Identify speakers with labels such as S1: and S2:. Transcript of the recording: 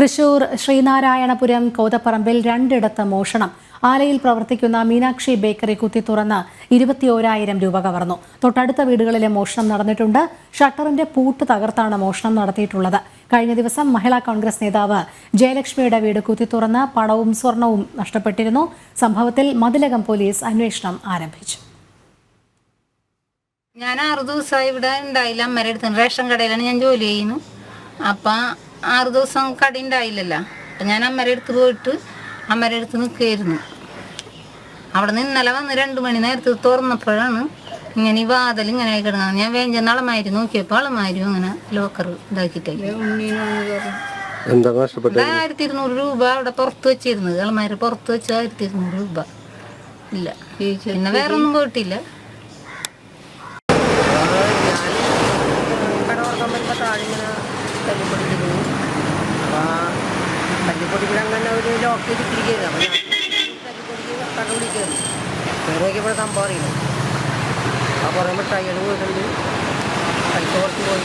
S1: തൃശൂർ ശ്രീനാരായണപുരം കോതപ്പറമ്പിൽ രണ്ടിടത്ത് മോഷണം. ആലയിൽ പ്രവർത്തിക്കുന്ന മീനാക്ഷി ബേക്കറി കുത്തി തുറന്ന് ഇരുപത്തിയോരായിരം രൂപ കവർന്നു. തൊട്ടടുത്ത വീടുകളിലെ മോഷണം നടന്നിട്ടുണ്ട്. ഷട്ടറിന്റെ പൂട്ട് തകർത്താണ് മോഷണം നടത്തിയിട്ടുള്ളത്. കഴിഞ്ഞ ദിവസം മഹിളാ കോൺഗ്രസ് നേതാവ് ജയലക്ഷ്മിയുടെ വീട് കുത്തി തുറന്ന് പണവും സ്വർണവും നഷ്ടപ്പെട്ടിരുന്നു. സംഭവത്തിൽ മതിലകം പോലീസ് അന്വേഷണം ആരംഭിച്ചു.
S2: ഞാൻ ആറു ദിവസമായി ഇവിടെ ഉണ്ടായില്ല. അമ്മയുടെ അടുത്ത് റേഷൻ കടയിലാണ് ഞാൻ ജോലി ചെയ്യുന്നു. അപ്പം ആറ് ദിവസം കടി ഉണ്ടായില്ലല്ലോ. അപ്പം ഞാൻ അമ്മരെ അടുത്ത് പോയിട്ട് അമ്മരെ അടുത്ത് നിൽക്കുകയായിരുന്നു. അവിടെ നിന്ന് ഇന്നലെ വന്ന് രണ്ട് മണി നേരത്തെ തുറന്നപ്പോഴാണ് ഇങ്ങനെ ഈ വാതിൽ ഇങ്ങനെ ആയി കിടക്കുന്നത് ഞാൻ വേഞ്ച അളമാരി നോക്കിയപ്പോൾ അളമാരി അങ്ങനെ ലോക്കർ ഇതാക്കിയിട്ടായി ആയിരത്തി ഇരുന്നൂറ് രൂപ അവിടെ പുറത്ത് വെച്ചിരുന്നത്. അളമാരി പുറത്ത് വെച്ച ആയിരത്തി ഇരുന്നൂറ് രൂപ. ഇല്ല. പിന്നെ വേറെ ഒന്നും പോയിട്ടില്ല
S3: താഴെ ഇങ്ങനെ തല്ലിപ്പൊടിക്കുന്ന അങ്ങനെ ഒരു ലോക്ക് ഇരിക്കുകയായിരുന്നു അപ്പോൾ തല്ലിപ്പൊടിക്ക് കട വിളിക്കുന്നു വേറെ നോക്കിയപ്പോൾ സംഭവം അറിയില്ല അപ്പോൾ പറയുമ്പോൾ ടയർ പോയിട്ടുണ്ട്. പൈസ കുറച്ച് പോയി.